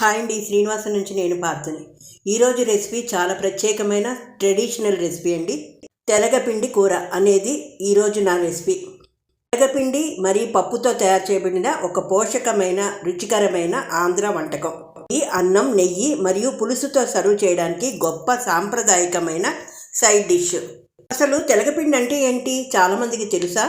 Hi అండి శ్రీనివాసం నుంచి నేను పార్థని ఈరోజు రెసిపీ చాలా ప్రత్యేకమైన ట్రెడిషనల్ రెసిపీ అండి. తెలగపిండి కూర అనేది ఈరోజు నా రెసిపీ. తెలగపిండి మరియు పప్పుతో తయారు చేయబడిన ఒక పోషకమైన రుచికరమైన ఆంధ్ర వంటకం. ఈ అన్నం నెయ్యి మరియు పులుసుతో సర్వ్ చేయడానికి గొప్ప సాంప్రదాయకమైన సైడ్ డిష్. అసలు తెలగపిండి అంటే ఏంటి? చాలామందికి తెలుసా?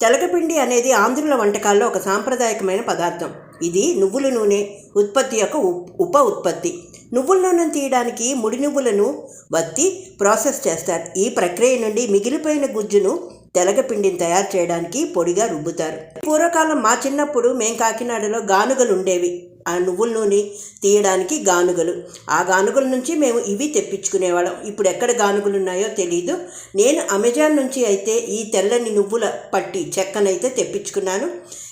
తెలగపిండి అనేది ఆంధ్రుల వంటకాల్లో ఒక సాంప్రదాయకమైన పదార్థం. ఇది నువ్వుల నూనె ఉత్పత్తి యొక్క ఉప ఉత్పత్తి. నువ్వుల నూనెను తీయడానికి ముడి నువ్వులను వత్తి ప్రాసెస్ చేస్తారు. ఈ ప్రక్రియ నుండి మిగిలిపోయిన గుజ్జును తెలగపిండిని తయారు చేయడానికి పొడిగా రుబ్బుతారు. పూర్వకాలం మా చిన్నప్పుడు మేం కాకినాడలో గానుగలు ఉండేవి. ఆ నువ్వుల నూనె తీయడానికి గానుగలు. ఆ గానుగల నుంచి మేము ఇవి తెప్పించుకునేవాళ్ళం. ఇప్పుడు ఎక్కడ గానుగలు ఉన్నాయో తెలియదు నేను అమెజాన్ నుంచి అయితే ఈ తెల్లని నువ్వుల పట్టి చెక్కనైతే తెప్పించుకున్నాను.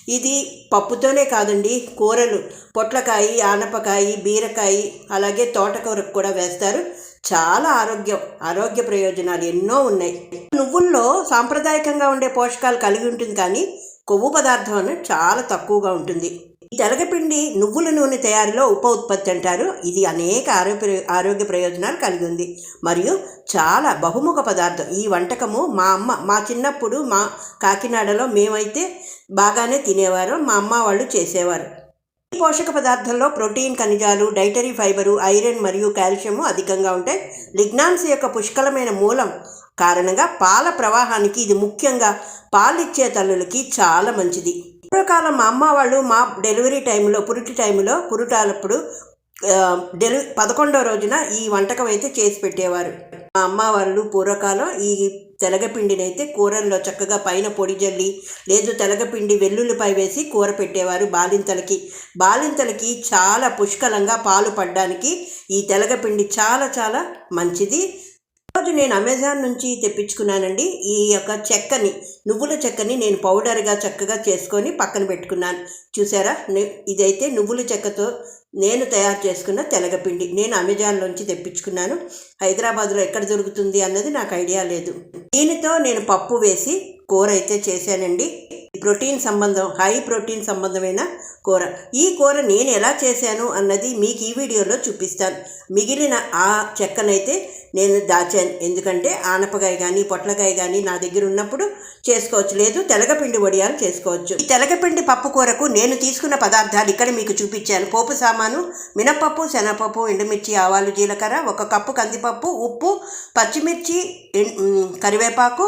ఇది పప్పుతోనే కాదండి కూరలు. పొట్లకాయ ఆనపకాయ బీరకాయ అలాగే తోటకూరకు కూడా వేస్తారు. చాలా ఆరోగ్యం ఆరోగ్య ప్రయోజనాలు ఎన్నో ఉన్నాయి. నువ్వుల్లో సాంప్రదాయకంగా ఉండే పోషకాలు కలిగి ఉంటుంది కానీ కొవ్వు పదార్థం అనేది చాలా తక్కువగా ఉంటుంది. తెలగపిండి నువ్వుల నూనె తయారీలో ఉప ఉత్పత్తి అంటారు. ఇది అనేక ఆరోగ్య ఆరోగ్య ప్రయోజనాలు కలిగి ఉంది. మరియు చాలా బహుముఖ పదార్థం. ఈ వంటకము మా అమ్మ మా చిన్నప్పుడు మా కాకినాడలో మేమైతే బాగానే తినేవారు. మా అమ్మ వాళ్ళు చేసేవారు. ఈ పోషక పదార్థంలో ప్రోటీన్ ఖనిజాలు డైటరీ ఫైబరు ఐరన్ మరియు కాల్షియము అధికంగా ఉంటాయి. లిగ్నాన్స్ యొక్క పుష్కలమైన మూలం కారణంగా పాల ప్రవాహానికి ఇది ముఖ్యంగా పాలిచ్చే తల్లులకి చాలా మంచిది. పూర్వకాలం మా అమ్మ వాళ్ళు మా డెలివరీ టైంలో పురిటి టైంలో పురుటాలప్పుడు డెలి పదకొండవ రోజున ఈ వంటకం అయితే చేసి పెట్టేవారు. మా అమ్మ వాళ్ళు పూర్వకాలం ఈ తెలగపిండిని అయితే కూరల్లో చక్కగా పైన పొడి జల్లి లేదు తెలగపిండి వెల్లుల్లిపై వేసి కూర పెట్టేవారు బాలింతలకి. బాలింతలకి చాలా పుష్కలంగా పాలు పడ్డానికి ఈ తెలగపిండి చాలా చాలా మంచిది. రోజు నేను అమెజాన్ నుంచి తెప్పించుకున్నానండి. ఈ యొక్క చెక్కని నువ్వుల చెక్కని నేను పౌడర్గా చక్కగా చేసుకొని పక్కన పెట్టుకున్నాను. చూసారా? ఇదైతే నువ్వుల చెక్కతో నేను తయారు చేసుకున్న తెలగపిండి. నేను అమెజాన్లోంచి తెప్పించుకున్నాను. హైదరాబాద్లో ఎక్కడ దొరుకుతుంది అన్నది నాకు ఐడియా లేదు. దీనితో నేను పప్పు వేసి కూర అయితే చేశానండి. ప్రోటీన్ సంబంధం హై ప్రోటీన్ సంబంధమైన కూర. ఈ కూర నేను ఎలా చేశాను అన్నది మీకు ఈ వీడియోలో చూపిస్తాను. మిగిలిన ఆ చెక్కనైతే నేను దాచాను. ఎందుకంటే ఆనపకాయ కానీ పొట్లకాయ కానీ నా దగ్గర ఉన్నప్పుడు చేసుకోవచ్చు. లేదు తెలగపిండి వడియాలు చేసుకోవచ్చు. ఈ తెలగపిండి పప్పు కూరకు నేను తీసుకున్న పదార్థాలు ఇక్కడ మీకు చూపించాను. పోపు సామాను మినపప్పు శనగపప్పు ఎండుమిర్చి ఆవాలు జీలకర్ర ఒక కప్పు కందిపప్పు ఉప్పు పచ్చిమిర్చి కరివేపాకు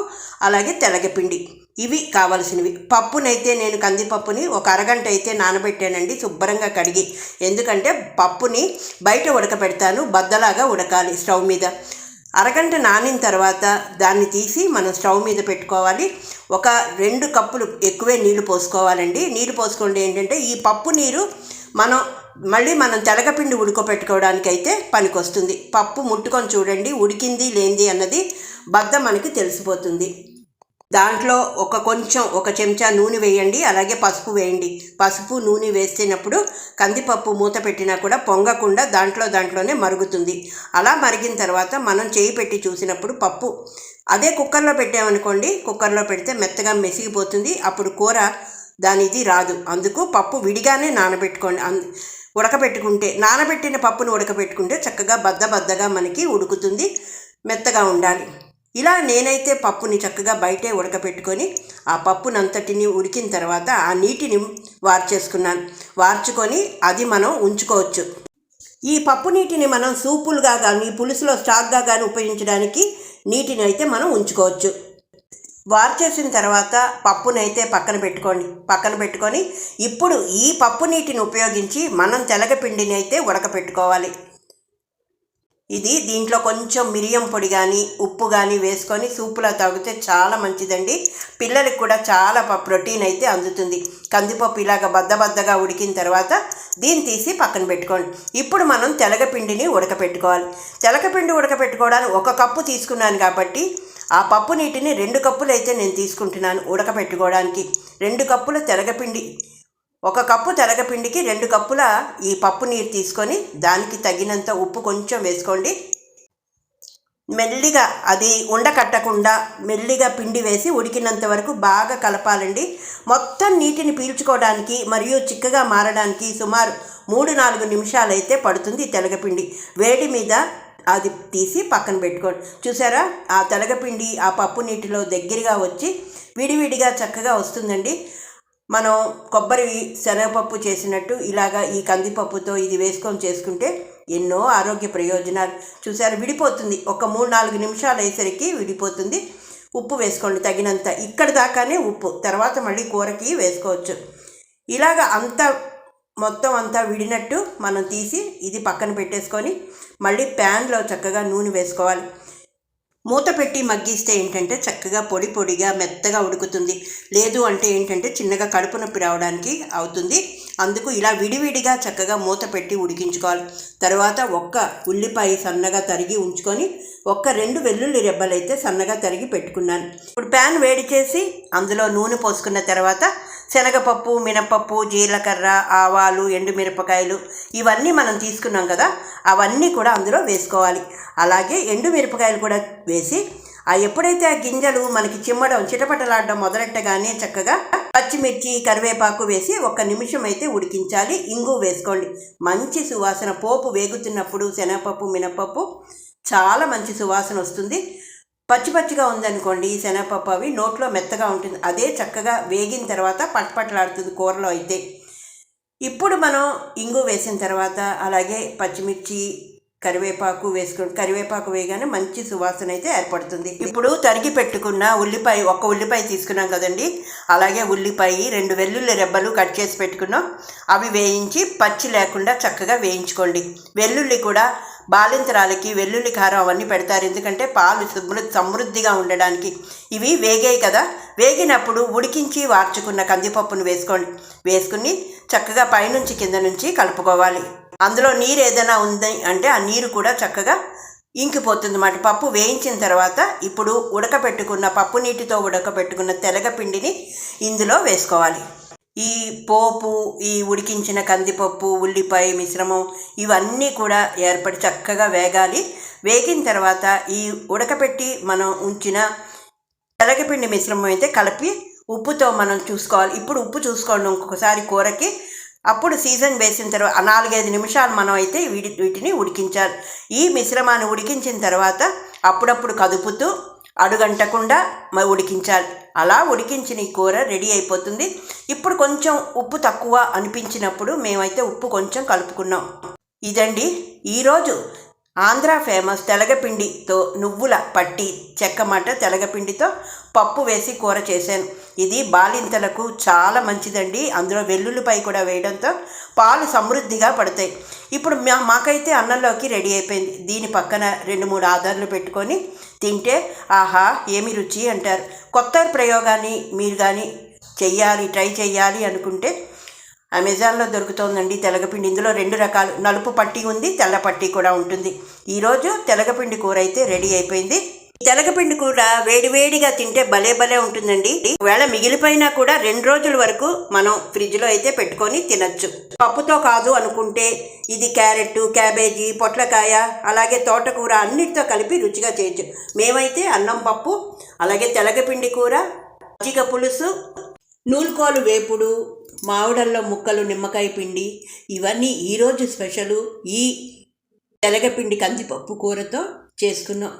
అలాగే తెలగపిండి. ఇవి కావలసినవి. పప్పునైతే నేను కందిపప్పుని ఒక అరగంట అయితే నానబెట్టానండి శుభ్రంగా కడిగి. ఎందుకంటే పప్పుని బయట ఉడకపెడతాను బద్దలాగా ఉడకాలి స్టవ్ మీద. అరగంట నానిన తర్వాత దాన్ని తీసి మనం స్టవ్ మీద పెట్టుకోవాలి. ఒక రెండు కప్పులు ఎక్కువే నీళ్ళు పోసుకోవాలండి. నీళ్ళు పోసుకోండి ఏంటంటే ఈ పప్పు నీరు మనం మళ్ళీ మనం తెలగపిండి ఉడకపెట్టుకోవడానికి అయితే పనికొస్తుంది. పప్పు ముట్టుకొని చూడండి ఉడికింది లేనిది అన్నది బద్ద మనకి తెలిసిపోతుంది. దాంట్లో ఒక కొంచెం ఒక చెంచా నూనె వేయండి అలాగే పసుపు వేయండి. పసుపు నూనె వేసినప్పుడు కందిపప్పు మూత పెట్టినా కూడా పొంగకుండా దాంట్లో దాంట్లోనే మరుగుతుంది. అలా మరిగిన తర్వాత మనం చేయి పెట్టి చూసినప్పుడు పప్పు. అదే కుక్కర్లో పెట్టామనుకోండి కుక్కర్లో పెడితే మెత్తగా మెసిగిపోతుంది. అప్పుడు కూర దానిది రాదు. అందుకు పప్పు విడిగానే నానబెట్టుకోండి. అందు ఉడకబెట్టుకుంటే నానబెట్టిన పప్పును ఉడకబెట్టుకుంటే చక్కగా బద్ద బద్దగా మనకి ఉడుకుతుంది. మెత్తగా ఉండాలి. ఇలా నేనైతే పప్పుని చక్కగా బయటే ఉడకపెట్టుకొని ఆ పప్పునంతటిని ఉడికిన తర్వాత ఆ నీటిని వార్చేసుకున్నాను. వార్చుకొని అది మనం ఉంచుకోవచ్చు. ఈ పప్పు నీటిని మనం సూపులుగా కానీ పులుసులో స్టాక్గా కానీ ఉపయోగించడానికి నీటిని అయితే మనం ఉంచుకోవచ్చు. వార్చేసిన తర్వాత పప్పునైతే పక్కన పెట్టుకోండి. పక్కన పెట్టుకొని ఇప్పుడు ఈ పప్పు నీటిని ఉపయోగించి మనం తెలగపిండిని అయితే ఉడకపెట్టుకోవాలి. ఇది దీంట్లో కొంచెం మిరియం పొడి కానీ ఉప్పు కానీ వేసుకొని సూపులో తాగితే చాలా మంచిదండి. పిల్లలకు కూడా చాలా ప్రోటీన్ అయితే అందుతుంది. కందిపప్పు ఇలాగ బద్దబద్దగా ఉడికిన తర్వాత దీన్ని తీసి పక్కన పెట్టుకోండి. ఇప్పుడు మనం తెలగపిండిని ఉడకపెట్టుకోవాలి. తెలగపిండి ఉడకపెట్టుకోవడానికి ఒక కప్పు తీసుకున్నాను కాబట్టి ఆ పప్పు నీటిని రెండు కప్పులు అయితే నేను తీసుకుంటున్నాను ఉడకపెట్టుకోవడానికి. రెండు కప్పుల తెలగపిండి ఒక కప్పు తెలగపిండికి రెండు కప్పుల ఈ పప్పు నీరు తీసుకొని దానికి తగినంత ఉప్పు కొంచెం వేసుకోండి. మెల్లిగా అది ఉండకట్టకుండా మెల్లిగా పిండి వేసి ఉడికినంత వరకు బాగా కలపాలండి. మొత్తం నీటిని పీల్చుకోవడానికి మరియు చిక్కగా మారడానికి సుమారు మూడు నాలుగు నిమిషాలు అయితే పడుతుంది తెలగపిండి వేడి మీద అది తీసి పక్కన పెట్టుకోండి. చూసారా? ఆ తెలగపిండి ఆ పప్పు నీటిలో దగ్గరగా వచ్చి విడివిడిగా చక్కగా వస్తుందండి. మనం కొబ్బరి శనగపప్పు చేసినట్టు ఇలాగా ఈ కందిపప్పుతో ఇది వేసుకొని చేసుకుంటే ఎన్నో ఆరోగ్య ప్రయోజనాలు. చూసారు? విడిపోతుంది. ఒక మూడు నాలుగు నిమిషాలు అయ్యేసరికి విడిపోతుంది. ఉప్పు వేసుకోండి తగినంత. ఇక్కడ దాకానే ఉప్పు. తర్వాత మళ్ళీ కూరకి వేసుకోవచ్చు. ఇలాగ అంతా మొత్తం అంతా విడినట్టు మనం తీసి ఇది పక్కన పెట్టేసుకొని మళ్ళీ ప్యాన్లో చక్కగా నూనె వేసుకోవాలి. మూత పెట్టి మగ్గిస్తే ఏంటంటే చక్కగా పొడి పొడిగా మెత్తగా ఉడుకుతుంది. లేదు అంటే ఏంటంటే చిన్నగా కడుపు నొప్పి రావడానికి అవుతుంది. అందుకు ఇలా విడివిడిగా చక్కగా మూత పెట్టి ఉడికించుకోవాలి. తర్వాత ఒక్క ఉల్లిపాయ సన్నగా తరిగి ఉంచుకొని ఒక్క రెండు వెల్లుల్లి రెబ్బలైతే సన్నగా తరిగి పెట్టుకున్నాను. ఇప్పుడు ప్యాన్ వేడి చేసి అందులో నూనె పోసుకున్న తర్వాత శనగపప్పు మినపప్పు జీలకర్ర ఆవాలు ఎండుమిరపకాయలు ఇవన్నీ మనం తీసుకున్నాం కదా అవన్నీ కూడా అందులో వేసుకోవాలి. అలాగే ఎండుమిరపకాయలు కూడా వేసి ఆ ఎప్పుడైతే ఆ గింజలు మనకి చిమ్మడం చిటపటలాడడం మొదలెట్టగానే చక్కగా పచ్చిమిర్చి కరివేపాకు వేసి ఒక్క నిమిషం అయితే ఉడికించాలి. ఇంగు వేసుకోండి. మంచి సువాసన పోపు వేగుతున్నప్పుడు శనగపప్పు మినపప్పు చాలా మంచి సువాసన వస్తుంది. పచ్చి పచ్చిగా ఉందనుకోండి ఈ శనగపప్పు అవి నోట్లో మెత్తగా ఉంటుంది. అదే చక్కగా వేగిన తర్వాత పట్పట్లాడుతుంది కూరలో అయితే. ఇప్పుడు మనం ఇంగు వేసిన తర్వాత అలాగే పచ్చిమిర్చి కరివేపాకు వేసుకుని కరివేపాకు వేయగానే మంచి సువాసన అయితే ఏర్పడుతుంది. ఇప్పుడు తరిగి పెట్టుకున్న ఉల్లిపాయ ఒక ఉల్లిపాయ తీసుకున్నాం కదండి. అలాగే ఉల్లిపాయ రెండు వెల్లుల్లి రెబ్బలు కట్ చేసి పెట్టుకున్నాం. అవి వేయించి పచ్చి లేకుండా చక్కగా వేయించుకోండి. వెల్లుల్లి కూడా బాలింతరాలకి వెల్లుల్లి కారం అవన్నీ పెడతారు. ఎందుకంటే పాలు సమృద్ధి సమృద్ధిగా ఉండడానికి. ఇవి వేగాయి కదా. వేగినప్పుడు ఉడికించి వార్చుకున్న కందిపప్పును వేసుకోండి. వేసుకుని చక్కగా పైనుంచి కింద నుంచి కలుపుకోవాలి. అందులో నీరు ఏదైనా ఉంది అంటే ఆ నీరు కూడా చక్కగా ఇంకిపోతుంది అన్నమాట. పప్పు వేయించిన తర్వాత ఇప్పుడు ఉడకపెట్టుకున్న పప్పు నీటితో ఉడకపెట్టుకున్న తెలగపిండిని ఇందులో వేసుకోవాలి. ఈ పోపు ఈ ఉడికించిన కందిపప్పు ఉల్లిపాయ మిశ్రమం ఇవన్నీ కూడా ఏర్పడి చక్కగా వేగాలి. వేగిన తర్వాత ఈ ఉడకపెట్టి మనం ఉంచిన తెలగపిండి మిశ్రమం అయితే కలిపి ఉప్పుతో మనం చూసుకోవాలి. ఇప్పుడు ఉప్పు చూసుకోండి ఇంకొకసారి కూరకి. అప్పుడు సీజన్ వేసిన తర్వాత నాలుగైదు నిమిషాలు మనం అయితే వీటి వీటిని ఉడికించాలి. ఈ మిశ్రమాన్ని ఉడికించిన తర్వాత అప్పుడప్పుడు కదుపుతూ అడుగంటకుండా ఉడికించాలి. అలా ఉడికించిన ఈ కూర రెడీ అయిపోతుంది. ఇప్పుడు కొంచెం ఉప్పు తక్కువ అనిపించినప్పుడు మేమైతే ఉప్పు కొంచెం కలుపుకున్నాం. ఇదండి ఈరోజు ఆంధ్ర ఫేమస్ తెలగపిండితో నువ్వుల పట్టి చెక్కమాట తెలగపిండితో పప్పు వేసి కూర చేశాను. ఇది బాలింతలకు చాలా మంచిదండి. అందులో వెల్లుల్లిపై కూడా వేయడంతో పాలు సమృద్ధిగా పడతాయి. ఇప్పుడు మా మాకైతే అన్నంలోకి రెడీ అయిపోయింది. దీని పక్కన రెండు మూడు ఆధార్లు పెట్టుకొని తింటే ఆహా ఏమి రుచి అంటారు. కొత్త ప్రయోగాన్ని మీరు కానీ చెయ్యాలి ట్రై చేయాలి అనుకుంటే అమెజాన్లో దొరుకుతోందండి తెలగపిండి. ఇందులో రెండు రకాలు. నలుపు పట్టి ఉంది తెల్ల పట్టి కూడా ఉంటుంది. ఈరోజు తెలగపిండి కూర అయితే రెడీ అయిపోయింది. తెలగపిండి కూర వేడివేడిగా తింటే భలే భలే ఉంటుందండి. ఒకవేళ మిగిలిపోయినా కూడా రెండు రోజుల వరకు మనం ఫ్రిడ్జ్లో అయితే పెట్టుకొని తినచ్చు. పప్పుతో కాదు అనుకుంటే ఇది క్యారెట్ క్యాబేజీ పొట్లకాయ అలాగే తోటకూర అన్నిటితో కలిపి రుచిగా చేయొచ్చు. మేమైతే అన్నం పప్పు అలాగే తెలగపిండి కూర మజ్జిగ పులుసు నూలుకోలు వేపుడు మామిడల్లో ముక్కలు నిమ్మకాయ పిండి ఇవన్నీ ఈరోజు స్పెషలు ఈ తెలగపిండి కందిపప్పు కూరతో చేసుకున్నాం.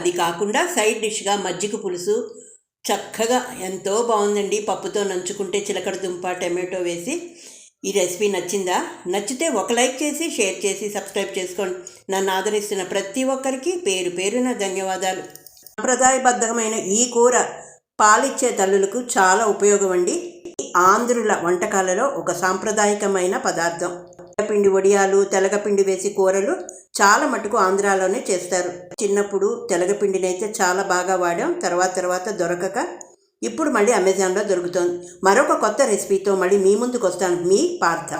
అది కాకుండా సైడ్ డిష్గా మజ్జిగ పులుసు చక్కగా ఎంతో బాగుందండి. పప్పుతో నంచుకుంటే చిలకడ దుంప టమాటో వేసి ఈ రెసిపీ నచ్చిందా? నచ్చితే ఒక లైక్ చేసి షేర్ చేసి సబ్స్క్రైబ్ చేసుకోండి. నన్ను ఆదరిస్తున్న ప్రతి ఒక్కరికి పేరు పేరున ధన్యవాదాలు. సాంప్రదాయబద్ధమైన ఈ కూర పాలిచ్చే తల్లులకు చాలా ఉపయోగం అండి ఆంధ్రుల వంటకాలలో ఒక సాంప్రదాయకమైన పదార్థం. పిండి వడియాలు తెలగపిండి వేసి కూరలు చాలా మటుకు ఆంధ్రాలోనే చేస్తారు. చిన్నప్పుడు తెలగపిండిని అయితే చాలా బాగా వాడాం. తర్వాత తర్వాత దొరకక ఇప్పుడు మళ్ళీ అమెజాన్లో దొరుకుతోంది. మరొక కొత్త రెసిపీతో మళ్ళీ మీ ముందుకు వస్తాను మీ పార్థ.